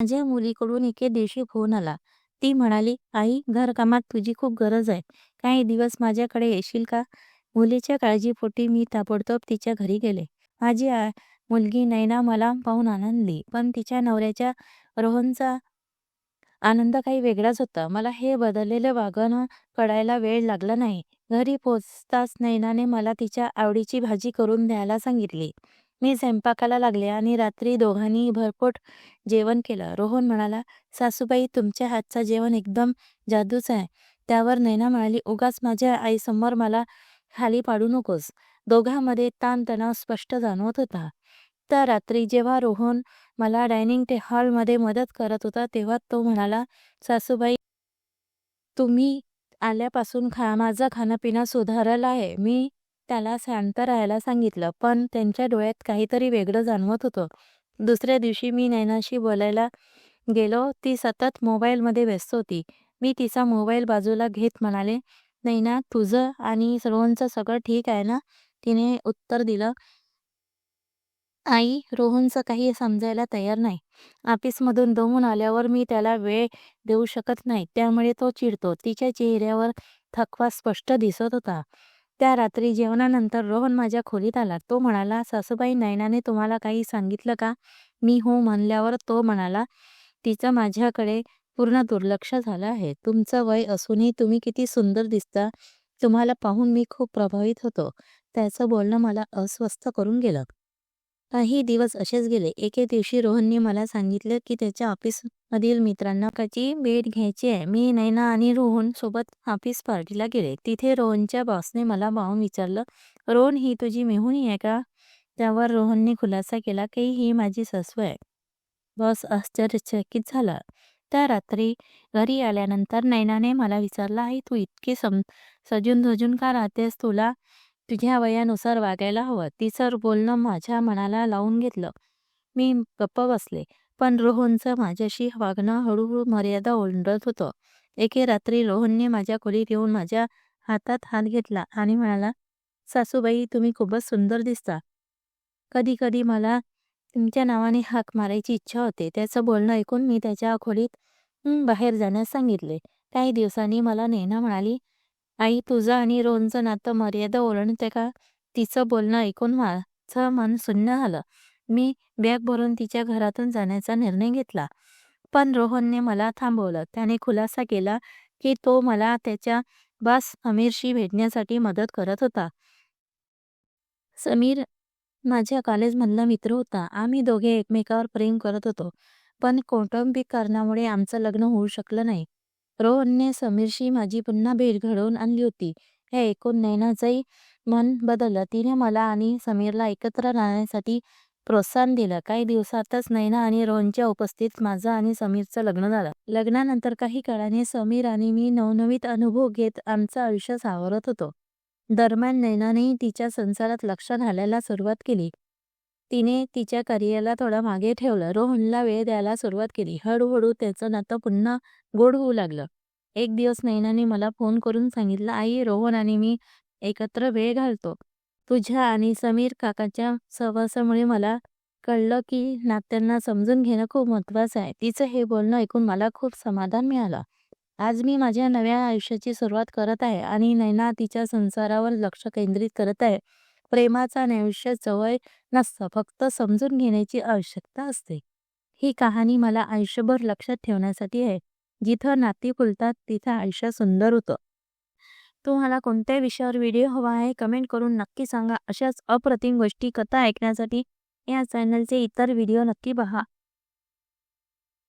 माझ्या मुलीकडून एके दिवशी फोन आला. ती म्हणाली, "आई, घरकामात तुझी खूप गरज आहे. काही दिवस माझ्याकडे येशील का?" मुलीच्या काळजीपोटी मी ताबडतोब तिच्या घरी गेले. माझी मुलगी नैना मला पाहून आनंदली, पण तिच्या नवऱ्याच्या रोहनचा आनंद काही वेगळाच होता. मला हे बदललेलं वागणं कळायला वेळ लागला नाही. घरी पोचताच नैनाने मला तिच्या आवडीची भाजी करून द्यायला सांगितली. मी स्वयंपाकाला लागले आणि रात्री दोघांनी भरपोट जेवण केलं. रोहन म्हणाला, "सासूबाई, तुमच्या हातचं जेवण एकदम जादूच आहे." त्यावर नैना म्हणाली, "उगाच माझ्या आईसमोर मला खाली पाडू नकोस." दोघांमध्ये ताणतणाव स्पष्ट जाणवत होता. त्या रात्री जेव्हा रोहन मला डायनिंग टे हॉलमध्ये मदत करत होता, तेव्हा तो म्हणाला, "सासूबाई, तुम्ही आल्यापासून खा माझं खाणंपिणं सुधारलं आहे." मी त्याला शांत राहायला सांगितलं, पण त्यांच्या डोळ्यात काहीतरी वेगळं जाणवत होतं. दुसऱ्या दिवशी मी नैनाशी बोलायला गेलो. ती सतत मोबाईलमध्ये व्यस्त होती. मी तिचा मोबाईल बाजूला घेत म्हणाले, "नैना, तुझं आणि रोहनचं सगळं ठीक आहे ना?" तिने उत्तर दिलं, "आई, रोहनचं काही समजायला तयार नाही. ऑफिसमधून दमून आल्यावर मी त्याला वेळ देऊ शकत नाही, त्यामुळे तो चिडतो." तिच्या चेहऱ्यावर थकवा स्पष्ट दिसत होता. त्या रात्री जेवणानंतर रोहन माझ्या खोलीत आला. तो म्हणाला, "सासूबाई, नयनाने तुम्हाला काही सांगितलं का?" मी हो म्हणल्यावर तो म्हणाला, "तिचं माझ्याकडे पूर्ण दुर्लक्ष झालं आहे. तुमचं वय असूनही तुम्ही किती सुंदर दिसता. तुम्हाला पाहून मी खूप प्रभावित होतो." त्याचं बोलणं मला अस्वस्थ करून गेलं. काही दिवस असेच गेले. एके दिवशी रोहनने मला सांगितलं की त्याच्या ऑफिसमधील मित्रांना कची भेट घ्यायची आहे. मी, नैना आणि रोहन सोबत ऑफिस पार्टीला गेले. तिथे रोहनच्या बॉसने मला पाहून विचारलं, "रोहन, ही तुझी मेहुणी आहे का?" त्यावर रोहनने खुलासा केला की ही माझी सासू आहे. बॉस आश्चर्यचकित झाला. त्या रात्री घरी आल्यानंतर नैनाने मला विचारलं, "आई, तू इतकी सम सजून-धजून का राहतेस? तुला तुझ्या वयानुसार वागायला हवं." तिचं बोलणं माझ्या मनाला लावून घेतलं. मी गप्प बसले. पण रोहनचं माझ्याशी वागणं हळूहळू मर्यादा ओलांडत होतं. एके रात्री रोहनने माझ्या खोलीत येऊन माझ्या हातात हात घेतला आणि म्हणाला, "सासूबाई, तुम्ही खूपच सुंदर दिसता. कधी-कधी मला तुमच्या नावाने हाक मारायची इच्छा होते." त्याचं बोलणं ऐकून मी त्याच्या खोलीत बाहेर जाण्यास सांगितले. काही दिवसांनी मला नैना म्हणाली, "आई, तुझं आणि रोहनचं नातं मर्यादा ओलांडते का?" तिचं बोलणं ऐकून माझं मन सुन्न झालं. मी बॅग भरून तिच्या घरातून जाण्याचा निर्णय घेतला. पण रोहनने मला थांबवलं. त्याने खुलासा केला की तो मला त्याच्या बास समीरशी भेटण्यासाठी मदत करत होता. समीर माझ्या कॉलेजमधला मित्र होता. आम्ही दोघे एकमेकावर प्रेम करत होतो. पण कौटुंबिक कारणामुळे आमचं लग्न होऊ शकलं नाही. रोहनने समीरशी माझी पुन्हा भेट घडवून आणली होती. हे ऐकून नैनाचंही मन बदललं. तिने मला आणि समीरला एकत्र राहण्यासाठी प्रोत्साहन दिलं. काही दिवसातच नैना आणि रोहनच्या उपस्थित माझं आणि समीरचं लग्न झालं. लग्नानंतर काही काळाने समीर आणि मी नवनवीत अनुभव घेत आमचं आयुष्य सावरत होतो. दरम्यान नैनानेही तिच्या संसारात लक्ष घालायला सुरुवात केली. तिने तिच्या करिअरला थोडं मागे ठेवलं. रोहनला वेळ द्यायला सुरुवात केली. हळूहळू त्याचं नातं पुन्हा गोड होऊ लागलं. एक दिवस नैनाने मला फोन करून सांगितलं, "आई, रोहन आणि मी एकत्र वेळ घालतो." तुझ्या आणि समीर काकाच्या सहवासामुळे मला कळलं की नात्यांना समजून घेणं खूप महत्त्वाचं आहे. तिचं हे बोलणं ऐकून मला खूप समाधान मिळालं. आज मी माझ्या नव्या आयुष्याची सुरुवात करत आहे आणि नैना तिच्या संसारावर लक्ष केंद्रित करत आहे. प्रेमाचा आणि आयुष्य जवळ नसतं, फक्त समजून घेण्याची आवश्यकता असते. ही कहाणी मला आयुष्यभर लक्षात ठेवण्यासाठी आहे. जिथं नाती फुलतात तिथं आयुष्य सुंदर होतं. तुम्हाला कोणत्या विषयावर व्हिडिओ हवा आहे कमेंट करून नक्की सांगा. अशाच अप्रतिम गोष्टी, कथा ऐकण्यासाठी या चॅनलचे इतर व्हिडिओ नक्की पहा.